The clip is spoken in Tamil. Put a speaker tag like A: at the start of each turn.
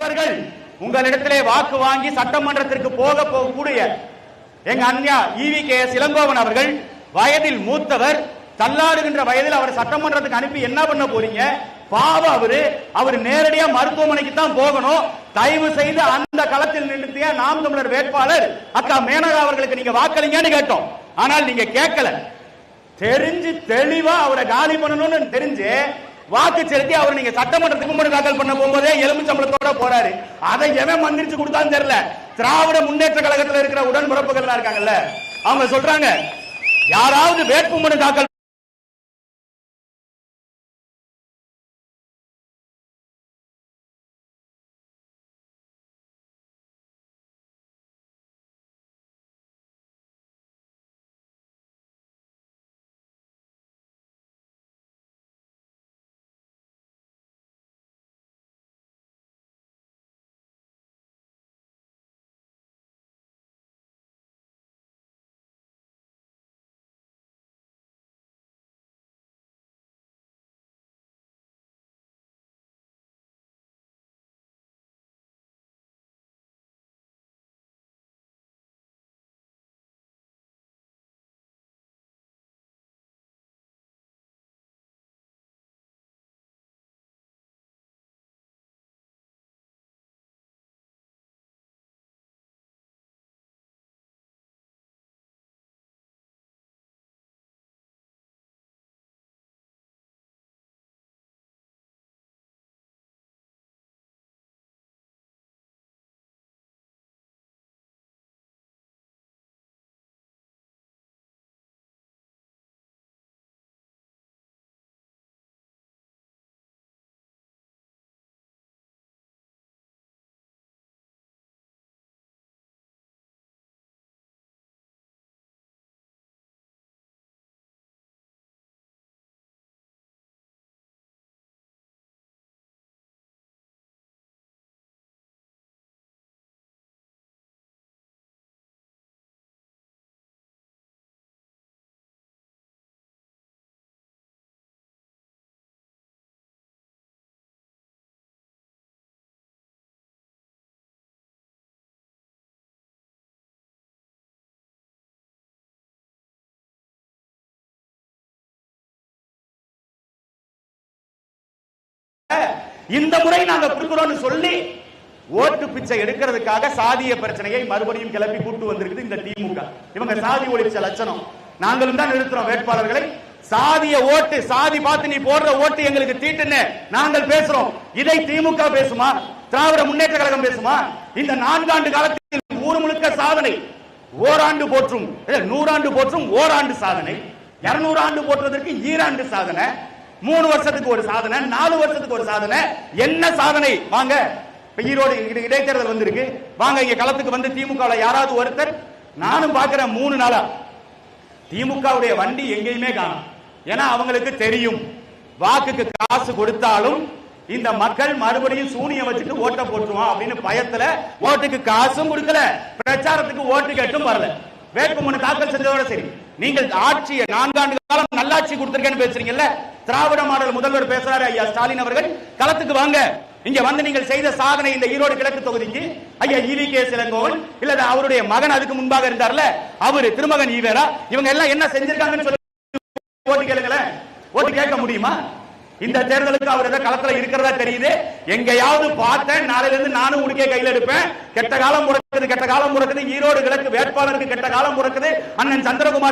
A: இவர்கள் உங்களிடத்திலே வாக்கு வாங்கி சட்டமன்றத்திற்கு போக போகக்கூடிய எங்க அண்ணா E V K. S. Elangovan அவர்கள் வயதில் மூத்தவர் தள்ளாடுகின்ற வயதில் அவர் சட்டமன்றத்துக்கு அனுப்பி என்ன பண்ண போறீங்க? பாவம் அவரு. அவர் நேரடியா மருத்துவமனைக்கு தான் போகணும். தயவு செய்து அந்த களத்தில் நிறுத்திய நாம் தமிழர் வேட்பாளர் அக்கா மேனகா அவர்களுக்கு நீங்க வாக்களிங்கன்னு கேட்டோம். ஆனால் நீங்க கேட்கல. தெரிஞ்சு தெளிவா அவரை காலி பண்ணணும்னு தெரிஞ்சு வாக்கு செலுத்தி அவர் நீங்க சட்டமன்றத்துக்கு மனு தாக்கல் பண்ண போகும்போதே எலும்புச்சம்பளத்தோட போறாரு. அதை எவன் மந்திரிச்சு கொடுத்தான்னு தெரியல. திராவிட முன்னேற்ற கழகத்துல இருக்கிற உடன்பிறப்புகள் இருக்காங்கல்ல. அவங்க சொல்றாங்க யாராவது வேட்புமனு தாக்கல் இந்த முறை நாங்க கொடுக்கிறோம்னு சொல்லி ஓட்டு பிச்சை எடுக்கிறதுக்காக சாதிய பிரச்சனையை மறுபடியும் கிளப்பி கூட்டு வந்திருக்குது இந்த திமுக. இவங்க சாதி ஒழிச்ச லட்சணம். நாங்களும் தான் நிறுத்துறோம் வேட்பாளர்களை. சாதிய ஓட்டு சாதி பார்த்து நீ போடுற ஓட்டு எங்களுக்கு தீட்டுன்னு நாங்கள் பேசுறோம். இதை திமுக பேசுமா? திராவிட முன்னேற்ற கழகம் பேசுமா? இந்த நான்காண்டு காலத்தில் ஊர் முழுக்க சாதனை. ஓராண்டு போற்றும் நூறாண்டு போற்றும் ஓராண்டு சாதனை. இருநூறு ஆண்டு போற்றுவதற்கு ஈராண்டு சாதனை. மூணு வருஷத்துக்கு ஒரு சாதனை நாலு வருஷத்துக்கு ஒரு சாதனை. என்ன சாதனை? வாங்க. ஈரோடு இடைத்தேர்தல் வந்திருக்கு. வாங்க இங்க களத்துக்கு வந்து திமுக யாராவது ஒருத்தர்? நானும் பாக்குறேன் மூணு நாளா. திமுகவுடைய வண்டி எங்கேயுமே காணும். ஏன்னா அவங்களுக்கு தெரியும். வாக்குக்கு காசு கொடுத்தாலும் இந்த மக்கள் மறுபடியும் சூனியம் வச்சுட்டு ஓட்ட போட்டுருவான் அப்படின்னு பயத்துல ஓட்டுக்கு காசும் கொடுக்கல. பிரச்சாரத்துக்கு ஓட்டு கேட்டும் வரல. வேட்புமனு தாக்கல் செஞ்சதோட சரி. நீங்கள் ஆட்சியை நான்காண்டு காலம் நல்லாட்சி கொடுத்திருக்கேன்னு பேசுறீங்கல்ல? திராவிட மாடல் முதல்வர் பேசுறாரு ஐயா ஸ்டாலின் அவர்கள். களத்துக்கு வாங்க. இங்க வந்து நீங்கள் செய்த சாதனை இந்த ஈரோடு கிழக்கு தொகுதிக்கு. ஐயா ஈவி கே சிலங்கோவன் இல்ல அவருடைய மகன் அதுக்கு முன்பாக இருந்தார்ல அவரு திருமகன் ஈவேரா இவங்க எல்லாம் என்ன செஞ்சிருக்காங்கன்னு சொல்லி ஓட்டு கேளுங்களேன். ஓட்டு கேட்க முடியுமா? இந்த தேர்தலுக்கு அவர் ஏதோ களத்துல இருக்கிறதா தெரியுது. எங்கேயாவது பார்த்தேன். நாளையில இருந்து நானும் உனக்கே கையில எடுப்பேன். கெட்ட காலம் முறக்குது கெட்ட காலம் முறக்குது ஈரோடு கிழக்கு வேட்பாளருக்கு கெட்ட காலம் முறக்குது அண்ணன் சந்திரகுமார்